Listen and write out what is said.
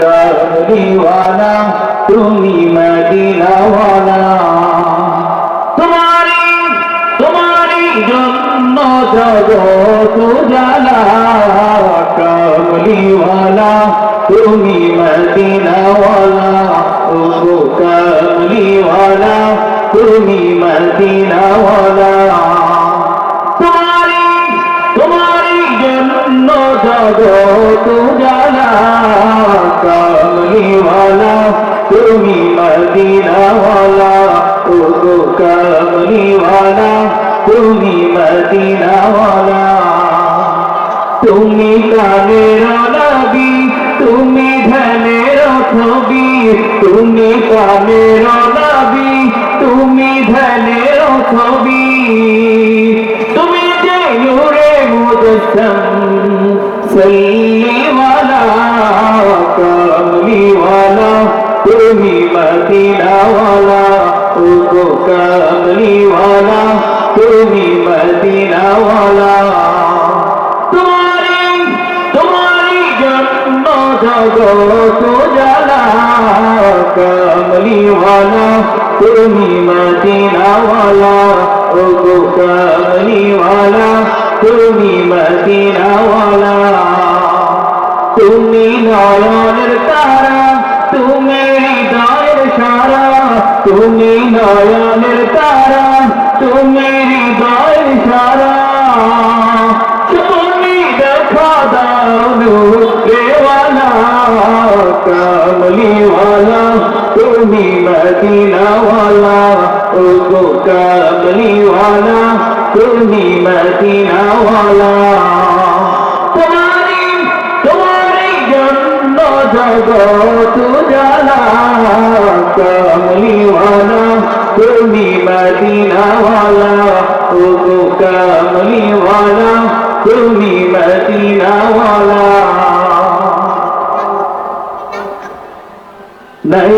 কামলিওয়ালা তুমি মদিনাওয়ালা। তোমারি তোমারি জন্য জগত জালা কামলিওয়ালা তুমি মদিনাওয়ালা। ও কামলিওয়ালা তুমি মদিনাওয়ালা। তোমারি তোমারি জন্য জগত জালা কামলিওয়ালা, তুমি মদিনাওয়ালা। ও গো কামলিওয়ালা, তুমি মদিনাওয়ালা। তুমি কালের নবী, তুমি ধ্যানের ছবি। তুমি কালের নবী, তুমি ধ্যানের ছবি। তুমি যে নূরে মুদসম সল্লিওয়ালা মদিনাওয়ালা ও গো কামলিওয়ালা তুমি মদিনাওয়ালা। তোমারি তোমারি জন্য জগত জালা কামলিওয়ালা তুমি মদিনাওয়ালা ও গো কামলিওয়ালা তুমি মদিনাওয়ালা। তুমি নয়নের তারা তুমি নয়নের তারা, তুমি হৃদয়ের সারা তুমি দেখা দাও রেওয়ালা কামলিওয়ালা, তুমি মদিনাওয়ালা। ও গো কামলিওয়ালা, তুমি মদিনাওয়ালা। তোমারি তোমারি জন্য জগত জালা তুমি মদিনাওয়ালা। নাই